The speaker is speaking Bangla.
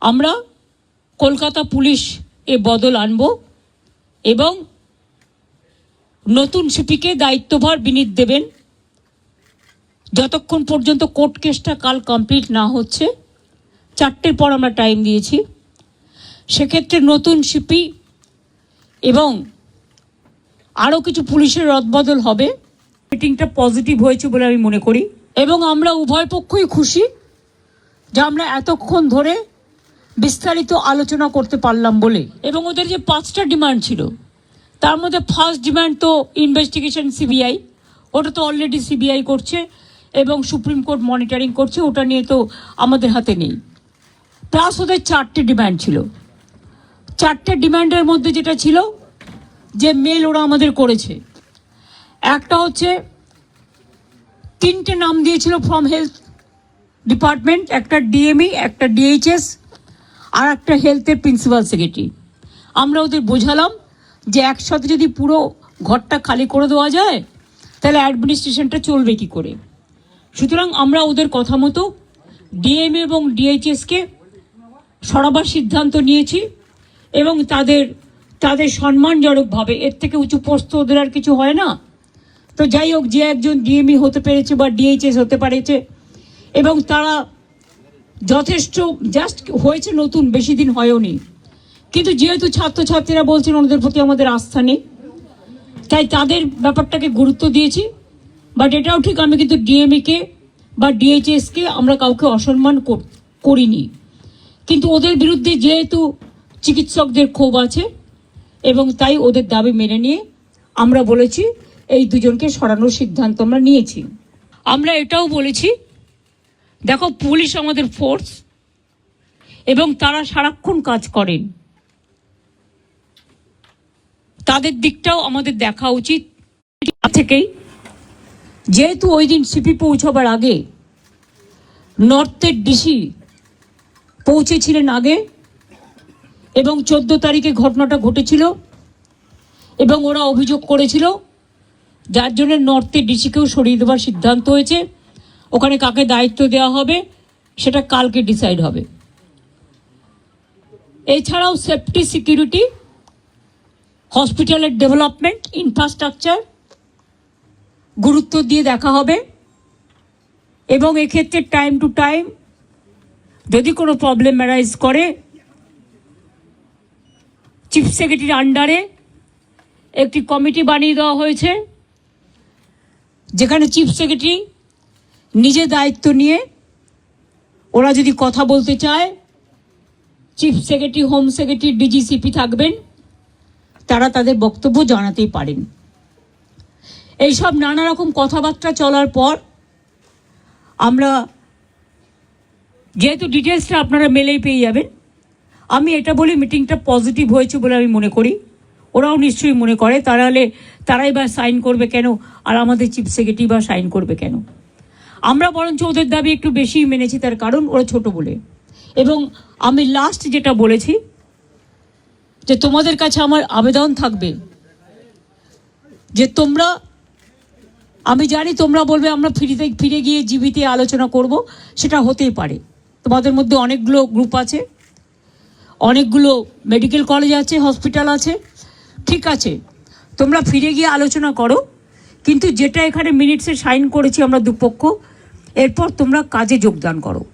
আমরা কলকাতা পুলিশ এ বদল আনব এবং নতুন সিপিকে দায়িত্বভার বিনীত দেবেন। যতক্ষণ পর্যন্ত কোর্ট কেসটা কাল কমপ্লিট না হচ্ছে চারটের পর আমরা টাইম দিয়েছি। সেক্ষেত্রে নতুন সিপি এবং আরও কিছু পুলিশের রদবদল হবে। মিটিংটা পজিটিভ হয়েছে বলে আমি মনে করি। এবং আমরা উভয় পক্ষই খুশি যে আমরা এতক্ষণ ধরে বিস্তারিত আলোচনা করতে পারলাম বলে। এবং ওদের যে পাঁচটা ডিমান্ড ছিল, তার মধ্যে ফার্স্ট ডিমান্ড তো ইনভেস্টিগেশন সিবিআই। ওটা তো অলরেডি সিবিআই করছে এবং সুপ্রিম কোর্ট মনিটরিং করছে, ওটা নিয়ে তো আমাদের হাতে নেই। প্লাস ওদের চারটে ডিমান্ড ছিল। চারটে ডিমান্ডের মধ্যে যেটা ছিল, যে মেল ওরা আমাদের করেছে। একটা হচ্ছে, তিনটে নাম দিয়েছিল ফ্রম হেলথ ডিপার্টমেন্ট একটা ডিএমই একটা ডিএইচএস আর একটা হেলথের প্রিন্সিপাল সেক্রেটারি আমরা ওদের বোঝালাম যে একসাথে যদি পুরো ঘরটা খালি করে দেওয়া যায়, তাহলে অ্যাডমিনিস্ট্রেশনটা চলবে কি করে? সুতরাং আমরা ওদের কথা মতো ডিএম এবং ডিএইচএসকে সরাবার সিদ্ধান্ত নিয়েছি এবং তাদের তাদের সম্মানজনকভাবে, এর থেকে উঁচু পোস্ত ওদের আর কিছু হয় না। তো যাই হোক, যে একজন ডিএমই হতে পেরেছে বা ডিএইচএস হতে পেরেছে এবং তারা যথেষ্ট জাস্ট হয়েছে নতুন, বেশি দিন হয়ওনি কিন্তু যেহেতু ছাত্রছাত্রীরা বলছেন ওনাদের প্রতি আমাদের আস্থা নেই, তাই তাদের ব্যাপারটাকে গুরুত্ব দিয়েছি। বাট এটাও ঠিক, আমি কিন্তু ডিএমইকে বা ডিএইচএসকে আমরা কাউকে অসম্মান কর- করিনি। কিন্তু ওদের বিরুদ্ধে যেহেতু চিকিৎসকদের ক্ষোভ আছে, এবং তাই ওদের দাবি মেনে নিয়ে আমরা বলেছি, এই দুজনকে সরানোর সিদ্ধান্ত আমরা নিয়েছি। আমরা এটাও বলেছি দেখো পুলিশ আমাদের ফোর্স এবং তারা সারাক্ষণ কাজ করেন। তাদের দিকটাও আমাদের দেখা উচিত। থেকেই, যেহেতু ওই দিন সিপি পৌঁছবার আগে নর্থের ডিসি পৌঁছেছিলেন আগে এবং চোদ্দ তারিখে ঘটনাটা ঘটেছিল এবং ওরা অভিযোগ করেছিল, যার জন্য নর্থের ডিসিকেও সরিয়ে দেওয়ার সিদ্ধান্ত হয়েছে। ওখানে কাকে দায়িত্ব দেওয়া হবে, সেটা কালকে ডিসাইড হবে। এছাড়াও সেফটি সিকিউরিটি হসপিটালের ডেভেলপমেন্ট ইনফ্রাস্ট্রাকচার গুরুত্ব দিয়ে দেখা হবে। এবং এক্ষেত্রে টাইম টু টাইম যদি কোনো প্রবলেম অ্যারাইজ করে চিফ সেক্রেটারির আন্ডারে একটি কমিটি বানিয়ে দেওয়া হয়েছে, যেখানে চিফ সেক্রেটারি নিজে দায়িত্ব নিয়ে ওরা যদি কথা বলতে চায় chief secretary home secretary DGCP থাকবেন, তারা তাদের বক্তব্য জানাতেই পারেন। এইসব নানা রকম কথাবার্তা চলার পর আমরা যেহেতু ডিটেলসটা আপনারা মেলেই পেয়ে যাবেন, আমি এটা বলি মিটিংটা পজিটিভ হয়েছে বলে আমি মনে করি। ওরাও নিশ্চয়ই মনে করে তারা তারাই বা সাইন করবে কেন, আর আমাদের চিফ সেক্রেটারি বা সাইন করবে কেন। আমরা বরঞ্চ ওদের দাবি একটু বেশি মেনেছি তার কারণ ওরা ছোট বলে। এবং আমি লাস্ট যেটা বলেছি, যে তোমাদের কাছে আমার আবেদন থাকবে, যে তোমরা, আমি জানি তোমরা বলবে আমরা ফিরিতে, ফিরে গিয়ে জীবিতে আলোচনা করব, সেটা হতেই পারে। তোমাদের মধ্যে অনেকগুলো গ্রুপ আছে, অনেকগুলো মেডিকেল কলেজ আছে হসপিটাল আছে, ঠিক আছে, তোমরা ফিরে গিয়ে আলোচনা করো, কিন্তু যেটা এখানে মিনিটসে সাইন করেছি আমরা দুপক্ষ এরপর তোমরা কাজে যোগদান করো।